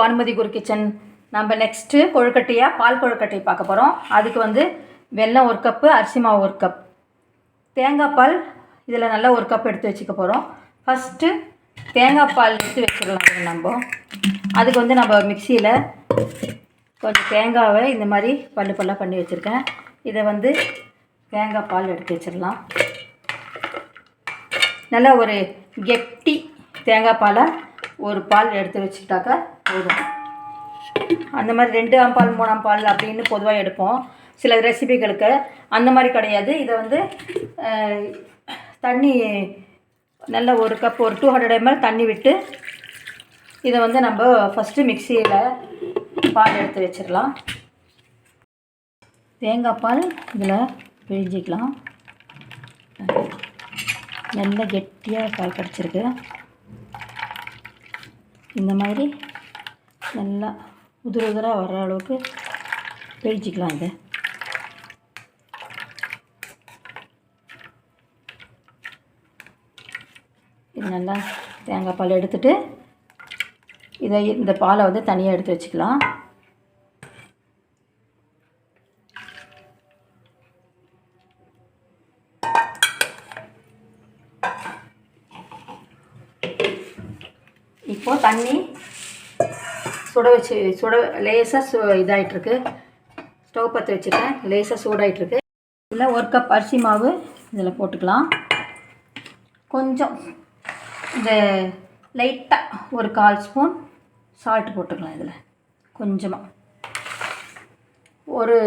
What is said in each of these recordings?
Bhanumathi Guru kitchen நம்ம next கொழுக்கட்டையாக பால் கொழுக்கட்டை பார்க்க போகிறோம் அதுக்கு வந்து வெல்லம் ஒரு கப்பு அரிசி மாவு ஒரு கப் தேங்காய் பால் இதில் நல்லா ஒரு கப் எடுத்து வச்சுக்க போகிறோம் ஃபஸ்ட்டு தேங்காய் பால் எடுத்து வச்சுக்கலாம் நம்ம. அதுக்கு வந்து நம்ம மிக்சியில் கொஞ்சம் தேங்காவை இந்த மாதிரி பல்லு பல்லாக பண்ணி வச்சுருக்கேன். இதை வந்து தேங்காய் பால் எடுத்து வச்சிடலாம். நல்லா ஒரு கெட்டி தேங்காய் பாலை ஒரு பால் எடுத்து வச்சுட்டாக்கா போதும். அந்த மாதிரி ரெண்டு பால் மூணாம் பால் அப்படின்னு பொதுவாக எடுப்போம். சில ரெசிபிகளுக்கு. அந்த மாதிரி கிடையாது. இதை வந்து தண்ணி நல்ல ஒரு கப் ஒரு டூ ஹண்ட்ரட் எம்எல் தண்ணி விட்டு இதை வந்து நம்ம ஃபஸ்ட்டு மிக்சியில் பால் எடுத்து வச்சிடலாம். தேங்காய் பால் இதில் பிழிஞ்சிக்கலாம். நல்ல கெட்டியாக பால் கிடச்சிருக்கு. இந்த மாதிரி நல்லா உதிர உதிராக வர்ற அளவுக்கு பிழிச்சிக்கலாம் இதை. இது நல்லா தேங்காய் பால் எடுத்துட்டு இதை இந்த பாலை வந்து தனியாக எடுத்து வச்சுக்கலாம். இப்போது தண்ணி சுட வச்சு சுட லேசாக சு இதாகிட்டுருக்கு ஸ்டவ் பற்ற வச்சுருக்கேன் லேசாக சூடாகிட்ருக்கு இதில் ஒரு கப் அரிசி மாவு இதில் போட்டுக்கலாம். கொஞ்சம் இந்த லைட்டாக ஒரு கால் ஸ்பூன் சால்ட் போட்டுக்கலாம் இதில். கொஞ்சமாக ஒரு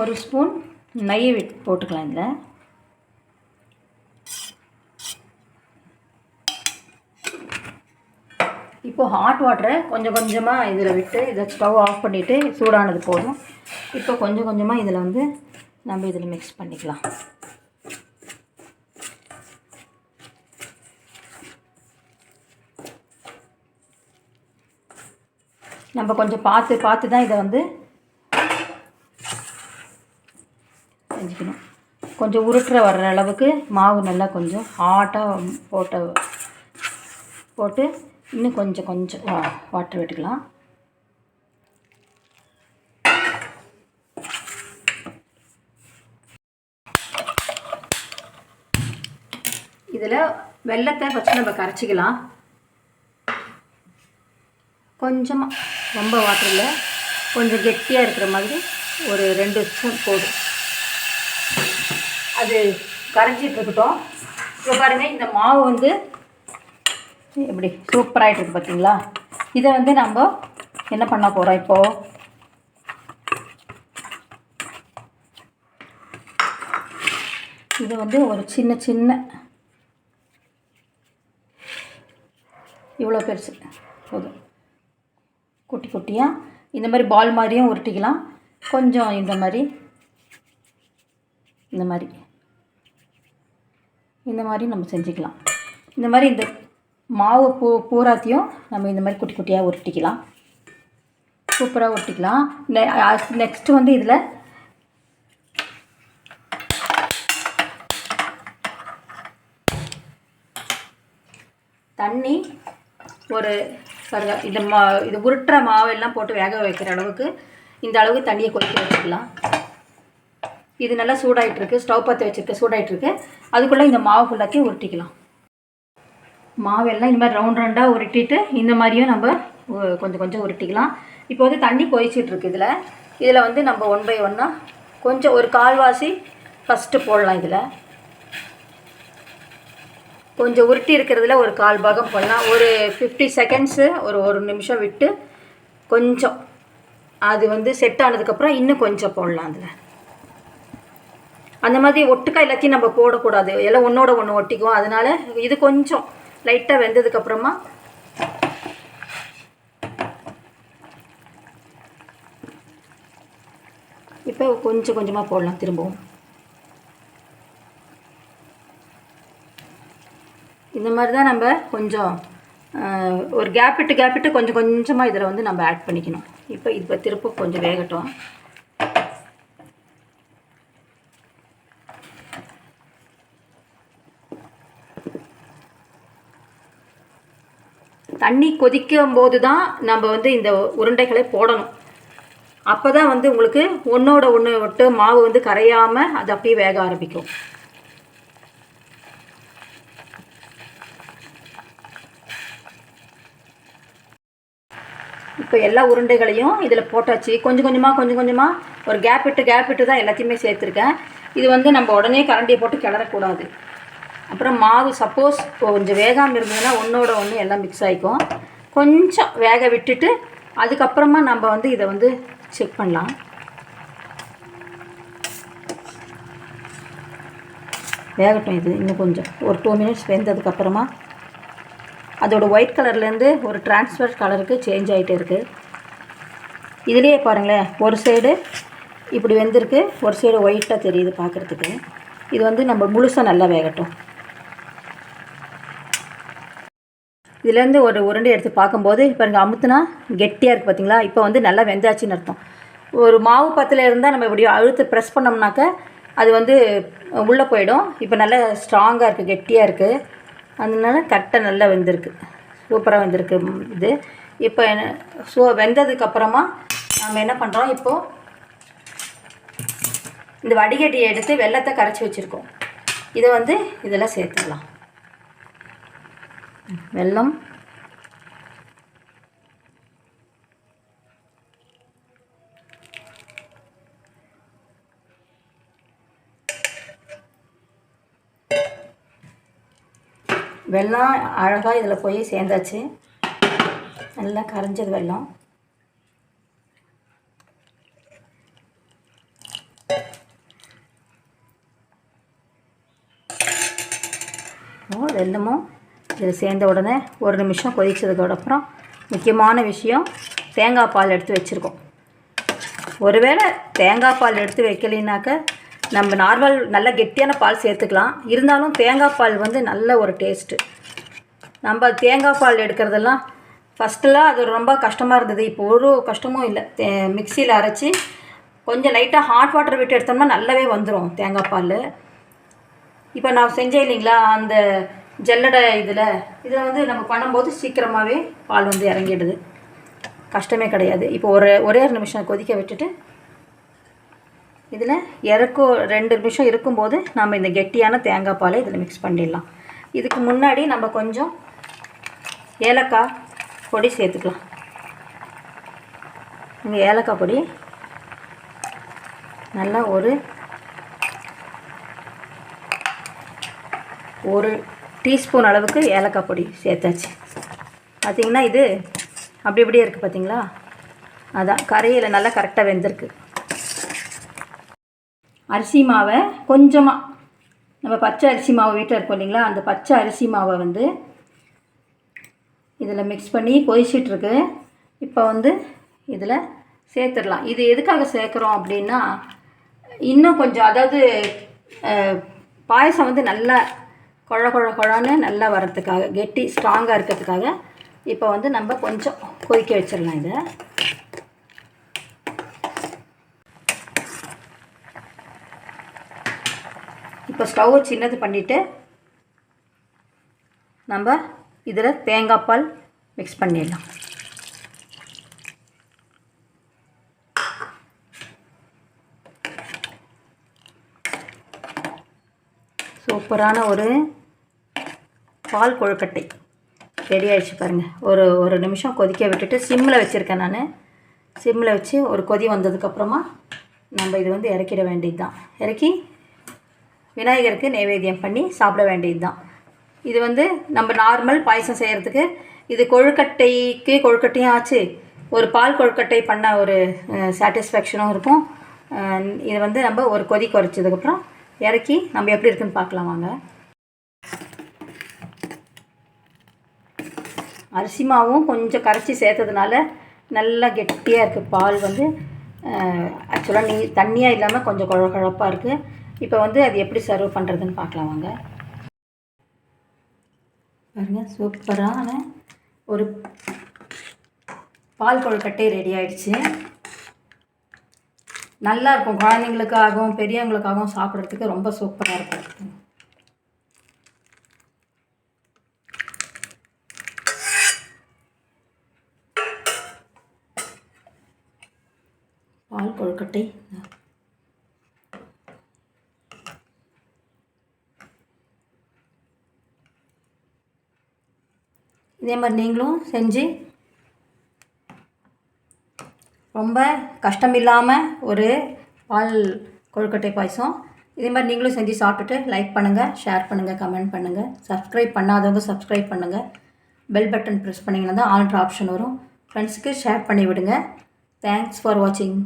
ஒரு ஸ்பூன் நெய் விட் போட்டுக்கலாம் இதில். இப்போ ஹாட் வாட்டரை கொஞ்சம் கொஞ்சமாக இதில் விட்டு இதை ஸ்டவ் ஆஃப் பண்ணிவிட்டு சூடானது போதும். இப்போ கொஞ்சம் கொஞ்சமாக இதில் வந்து நம்ம இதில் மிக்ஸ் பண்ணிக்கலாம். நம்ம கொஞ்சம் பார்த்து பார்த்து தான் இதை வந்து செஞ்சுக்கணும். கொஞ்சம் உருட்டுற வர்ற அளவுக்கு மாவு நல்லா கொஞ்சம் ஹாட்டாக போட்ட போட்டு இன்னும் கொஞ்சம் கொஞ்சம். வாட்டர் விட்டுக்கலாம். இதில் வெள்ளத்தை ஃபஸ்ட்டு நம்ம கரைச்சிக்கலாம். கொஞ்சமாக ரொம்ப வாட்டரில் கொஞ்சம் கெட்டியாக இருக்கிற மாதிரி ஒரு ரெண்டு ஸ்பூன் போதும். அது கரைஞ்சிட்டு இருக்கட்டும். இப்போ பாருங்கள் இந்த மாவு வந்து எப்படி சூப்பராகிட்டு இருக்குது பார்த்தீங்களா இதை வந்து நம்ம என்ன பண்ண போகிறோம் இப்போது இது வந்து ஒரு சின்ன சின்ன இவ்வளோ பெருசு. போதும். குட்டி குட்டியாக இந்த மாதிரி பால் மாதிரியும் உருட்டிக்கலாம். கொஞ்சம் இந்த மாதிரி. இந்த மாதிரி. இந்த மாதிரி நம்ம செஞ்சுக்கலாம். இந்த மாதிரி இந்த மாவு பூ பூராத்தையும் நம்ம இந்த மாதிரி குட்டி குட்டியாக உருட்டிக்கலாம். சூப்பராக உருட்டிக்கலாம். நெக்ஸ்ட்டு வந்து இதில் தண்ணி ஒரு பாருங்க இந்த மா இது உருட்டுற மாவெல்லாம் போட்டு வேக வைக்கிற அளவுக்கு இந்த அளவுக்கு தண்ணியை கொதிக்க வச்சுக்கலாம். இது நல்லா சூடாயிட்டிருக்கு. ஸ்டவ் பற்ற வச்சுருக்கு சூடாகிட்டுருக்கு அதுக்குள்ளே இந்த மாவு ஃபுல்லாத்தையும் உருட்டிக்கலாம். மாவெல்லாம் இந்த மாதிரி ரவுண்ட் ரவுண்டாக உருட்டிட்டு இந்த மாதிரியும் நம்ம கொஞ்சம் கொஞ்சம் உருட்டிக்கலாம். இப்போ வந்து தண்ணி கொதிச்சிட்ருக்கு இதில். இதில் வந்து நம்ம ஒன் பை ஒன்னாக கொஞ்சம் ஒரு கால்வாசி ஃபஸ்ட்டு போடலாம் இதில். கொஞ்சம் உருட்டி இருக்கிறதுல ஒரு கால் பாகம் போடலாம். ஒரு ஃபிஃப்டி செகண்ட்ஸு ஒரு ஒரு நிமிஷம் விட்டு கொஞ்சம் அது வந்து செட் ஆனதுக்கப்புறம் இன்னும் கொஞ்சம் போடலாம் அதில் அந்த மாதிரி ஒட்டுக்கா எல்லாத்தையும் நம்ம போடக்கூடாது. எல்லாம் ஒன்றோட ஒன்று ஒட்டிக்குவோம். அதனால இது கொஞ்சம் லைட்டாக வெந்ததுக்கப்புறமா இப்போ கொஞ்சம் கொஞ்சமாக போடலாம் திரும்பவும். இந்த மாதிரி தான் நம்ம கொஞ்சம் ஒரு கேப் கேப்பிட்டு கேப் விட்டு கொஞ்சம் கொஞ்சமாக இதில் வந்து நம்ம ஆட் பண்ணிக்கணும். இப்போ இப்போ திரும்ப கொஞ்சம் வேகட்டும். தண்ணி கொதிக்கும் போது தான் நம்ம வந்து இந்த உருண்டைகளை போடணும். அப்போ தான் வந்து உங்களுக்கு ஒன்றோட ஒன்று விட்டு மாவு வந்து கரையாமல் அது அப்படியே வேக ஆரம்பிக்கும். இப்போ எல்லா உருண்டைகளையும் இதில் போட்டாச்சு. கொஞ்சம் கொஞ்சமாக கொஞ்சம் கொஞ்சமாக ஒரு கேப் விட்டு கேப் விட்டு தான் எல்லாத்தையுமே சேர்த்துருக்கேன். இது வந்து நம்ம உடனே கரண்டியை போட்டு கிளறக்கூடாது. அப்புறம் மாவு சப்போஸ் கொஞ்சம் வேகாமல் இருந்ததுன்னா ஒன்றோட ஒன்று எல்லாம் மிக்ஸ் ஆகிக்கும் கொஞ்சம் வேக விட்டுட்டு அதுக்கப்புறமா நம்ம வந்து இதை வந்து செக் பண்ணலாம். வேகட்டும் இது இன்னும் கொஞ்சம். ஒரு டூ மினிட்ஸ் வெந்ததுக்கப்புறமா அதோட ஒயிட் கலர்லேருந்து ஒரு டிரான்ஸ்ஃபர் கலருக்கு சேஞ்ச் ஆகிட்டே இருக்குது இதுலேயே பாருங்களேன் ஒரு சைடு இப்படி வெந்திருக்கு ஒரு சைடு ஒயிட்டாக தெரியுது பார்க்குறதுக்கு இது வந்து நம்ம முழுசாக நல்லா வேகட்டும். இதுலேருந்து ஒரு உருண்டை எடுத்து பார்க்கும்போது இப்போ எனக்கு அமுத்துனா கெட்டியாக இருக்குது பார்த்தீங்களா இப்போ வந்து நல்லா வெந்தாச்சுன்னு அர்த்தம். ஒரு மாவு பத்தில் இருந்தால் நம்ம இப்படி அழுத்து ப்ரெஸ் பண்ணோம்னாக்க அது வந்து உள்ளே போயிடும். இப்போ நல்லா ஸ்ட்ராங்காக இருக்குது கெட்டியாக இருக்குது அதனால கரெக்டாக நல்லா வெந்திருக்கு. சூப்பராக வெந்திருக்கு இது. இப்போ என்ன ஸோ வெந்ததுக்கப்புறமா நம்ம என்ன பண்ணுறோம் இப்போது இந்த வடிகட்டியை எடுத்து வெள்ளத்தை கரைச்சி வச்சுருக்கோம். இதை வந்து இதில் சேர்த்துடலாம். வெல்லம். வெல்லம் அழகாக இதில் போய் சேர்ந்தாச்சு. நல்லா கரைஞ்சது வெல்லம். வெல்லமும். இது சேர்ந்த உடனே ஒரு நிமிஷம் கொதிச்சதுக்கப்புறம் முக்கியமான விஷயம் தேங்காய் பால் எடுத்து வச்சுருக்கோம். ஒருவேளை தேங்காய் பால் எடுத்து வைக்கலினாக்க நம்ம நார்மல் நல்ல கெட்டியான பால் சேர்த்துக்கலாம். இருந்தாலும் தேங்காய் பால் வந்து நல்ல ஒரு டேஸ்ட்டு. நம்ம தேங்காய் பால் எடுக்கிறதெல்லாம் ஃபஸ்ட்டெல்லாம் அது ரொம்ப கஷ்டமாக இருந்தது. இப்போ ஒரு கஷ்டமும் இல்லை. தே மிக்சியில் அரைச்சி கொஞ்சம் லைட்டாக ஹாட் வாட்டர் விட்டு எடுத்தோம்னா நல்லாவே வந்துடும் தேங்காய் பால். இப்போ நான் செஞ்சேன் இல்லைங்களா? அந்த ஜல்லடை இதில் இதில் வந்து நம்ம பண்ணும்போது சீக்கிரமாகவே பால் வந்து இறங்கிடுது. கஷ்டமே கிடையாது. இப்போ ஒரு ஒரே ஒரு நிமிஷம் கொதிக்க விட்டுட்டு இதில் இறக்கும் ரெண்டு நிமிஷம் இருக்கும்போது நம்ம இந்த கெட்டியான தேங்காய் பாலை இதில் மிக்ஸ் பண்ணிடலாம். இதுக்கு முன்னாடி நம்ம கொஞ்சம் ஏலக்காய் பொடி சேர்த்துக்கலாம். இங்கே ஏலக்காய் பொடி நல்லா ஒரு ஒரு டீஸ்பூன் அளவுக்கு ஏலக்காய் பொடி சேர்த்தாச்சு. பார்த்தீங்கன்னா இது அப்படி இப்படியே இருக்குது பார்த்தீங்களா அதான் கரையில் நல்லா கரெக்டாக வெந்திருக்கு. அரிசி மாவை கொஞ்சமாக நம்ம பச்சை அரிசி மாவு வீட்டில் இருக்கோம் இல்லைங்களா? அந்த பச்சை அரிசி மாவை வந்து இதில் மிக்ஸ் பண்ணி கொதிச்சிட்ருக்கு இப்போ வந்து இதில் சேர்த்துடலாம். இது எதுக்காக சேர்க்குறோம் அப்படின்னா இன்னும் கொஞ்சம் அதாவது பாயசம் வந்து நல்லா கொழ கொழ கொழன்னு நல்லா வர்றதுக்காக கெட்டி ஸ்ட்ராங்காக இருக்கிறதுக்காக இப்போ வந்து நம்ம கொஞ்சம் கொதிக்க வச்சிடலாம் இதை. இப்போ ஸ்டவ் சின்னது பண்ணிவிட்டு நம்ம இதில் தேங்காய் பால் மிக்ஸ் பண்ணிடலாம். சூப்பரான ஒரு பால் கொழுக்கட்டை. ரெடி ஆகிடுச்சு பாருங்கள் ஒரு ஒரு நிமிஷம் கொதிக்க விட்டுட்டு சிம்மில் வச்சுருக்கேன் நான். சிம்மில் வச்சு ஒரு கொதி வந்ததுக்கப்புறமா நம்ம இது வந்து இறக்கிட வேண்டியது தான் இறக்கி விநாயகருக்கு நைவேத்தியம் பண்ணி சாப்பிட வேண்டியது தான் இது வந்து நம்ம நார்மல் பாயசம் செய்கிறதுக்கு இது கொழுக்கட்டைக்கு கொழுக்கட்டையும் ஆச்சு. ஒரு பால் கொழுக்கட்டை பண்ண ஒரு சாட்டிஸ்ஃபேக்ஷனும் இருக்கும். இது வந்து நம்ம ஒரு கொதி குறைச்சதுக்கப்புறம் இறக்கி நம்ம எப்படி இருக்குன்னு பார்க்கலாம் வாங்க. அரிசி மாவும் கொஞ்சம் கரைச்சி சேர்த்ததுனால நல்லா கெட்டியாக இருக்குது பால் வந்து ஆக்சுவலாக நீ தண்ணியாக இல்லாமல் கொஞ்சம் குழ குழப்பாக இருக்குது இப்போ வந்து அது எப்படி சர்வ் பண்ணுறதுன்னு பார்க்கலாம் வாங்க. பாருங்கள் சூப்பரான ஒரு பால் கொழுக்கட்டை ரெடி ஆகிடுச்சு நல்லாயிருக்கும். குழந்தைங்களுக்காகவும் பெரியவங்களுக்காகவும் சாப்பிட்றதுக்கு ரொம்ப சூப்பராக இருக்கும். பால் கொழுக்கட்டை. இதே மாதிரி நீங்களும் செஞ்சு ரொம்ப கஷ்டம் இல்லாமல் ஒரு பால் கொழுக்கட்டை பாயசம். இதே மாதிரி நீங்களும் செஞ்சு சாப்பிட்டுட்டு லைக் பண்ணுங்கள் ஷேர் பண்ணுங்கள் கமெண்ட் பண்ணுங்கள் சப்ஸ்கிரைப் பண்ணாதவங்க சப்ஸ்கிரைப் பண்ணுங்கள் பெல் பட்டன் ப்ரெஸ் பண்ணிங்கன்னா தான் ஆல்ட்ரு ஆப்ஷன் வரும். ஃப்ரெண்ட்ஸுக்கு ஷேர் பண்ணி விடுங்க தேங்க்ஸ் ஃபார் வாட்சிங்